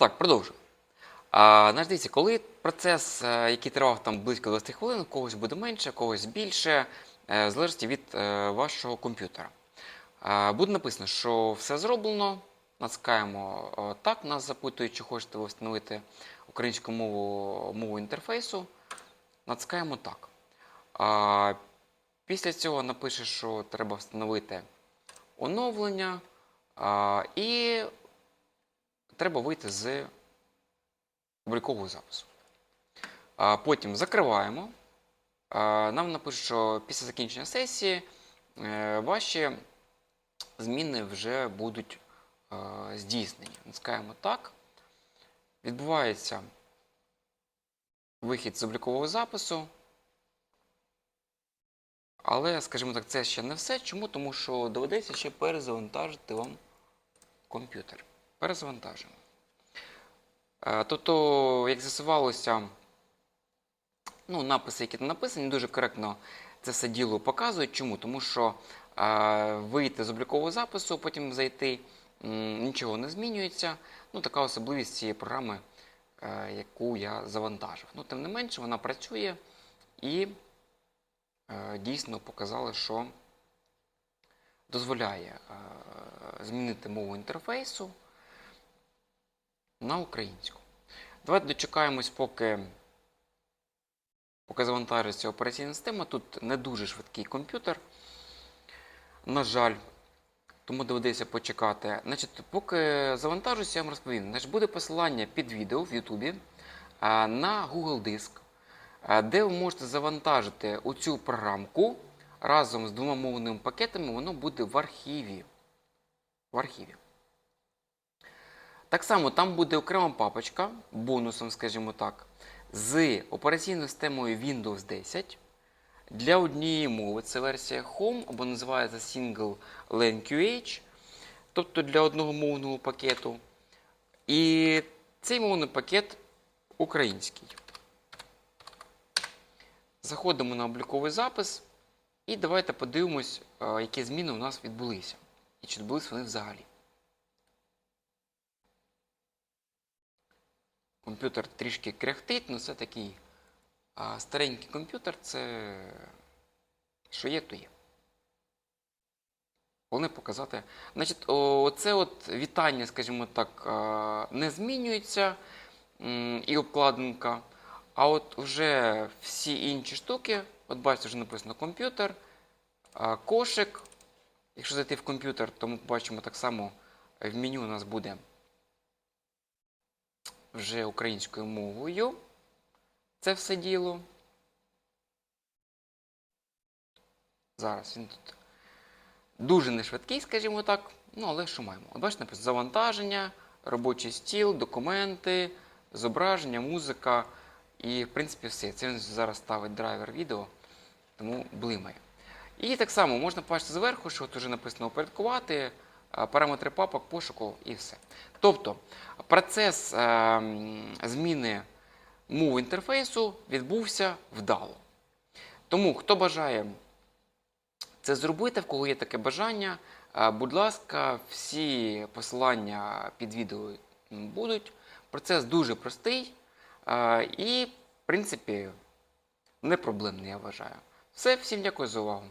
так, продовжую. А, дивіться, коли процес, е, який тривав там близько 20 хвилин, когось буде менше, когось більше, е, в залежності від е, вашого комп'ютера. Буде написано, що все зроблено. Натискаємо так, нас запитують, чи хочете ви встановити українську мову, мову інтерфейсу. Натискаємо так. А, Після цього напише, що треба встановити оновлення, а, і треба вийти з облікового запису. Потім закриваємо. Нам напишуть, що після закінчення сесії е, ваші зміни вже будуть е, здійснені. Натискаємо так. Відбувається вихід з облікового запису. Але, скажімо так, це ще не все. Чому? Тому що доведеться ще перезавантажити вам комп'ютер. Перезавантажуємо. Е, Тобто, як з'ясувалося, ну, написи, які там написані, дуже коректно це все діло показують. Чому? Тому що е, вийти з облікового запису, потім зайти, м, нічого не змінюється. Ну, така особливість цієї програми, е, яку я завантажив. Ну, тим не менше, вона працює і е, дійсно показала, що дозволяє е, змінити мову інтерфейсу на українську. Давайте дочекаємось, поки, поки завантажиться операційна система. Тут не дуже швидкий комп'ютер, на жаль, тому доведеться почекати. Значить, поки завантажується, я вам розповім. Значить, буде посилання під відео в Ютубі на Google Диск, де ви можете завантажити оцю програмку разом з двома мовними пакетами, воно буде в архіві. В архіві. Так само там буде окрема папочка, бонусом, скажімо так, з операційною системою Windows 10 для однієї мови. Це версія Home або називається Single Len тобто для одного мовного пакету. І цей мовний пакет український. Заходимо на обліковий запис і давайте подивимось, е, які зміни у нас відбулися. І чи відбулися вони взагалі. Комп'ютер трішки кряхтить, але це такий а, старенький комп'ютер, це що є, то є. Головне показати. Значить, о, це от вітання, скажімо так, не змінюється і обкладинка. А от вже всі інші штуки, от бачите, вже написано комп'ютер, кошик. Якщо зайти в комп'ютер, то ми побачимо так само в меню у нас буде вже українською мовою. Це все діло. Зараз він тут дуже не швидкий, скажімо так. Ну, але що маємо? От бачите, написано завантаження, робочий стіл, документи, зображення, музика. І, в принципі, все. Це він зараз ставить драйвер відео, тому блимає. І так само можна побачити зверху, що от вже написано упорядкувати, а, параметри папок, пошуку і все. Тобто процес е, зміни мови інтерфейсу відбувся вдало. Тому, хто бажає це зробити, в кого є таке бажання, е, будь ласка, всі посилання під відео будуть. Процес дуже простий е, і, в принципі, не проблемний, я вважаю. Все, всім дякую за увагу.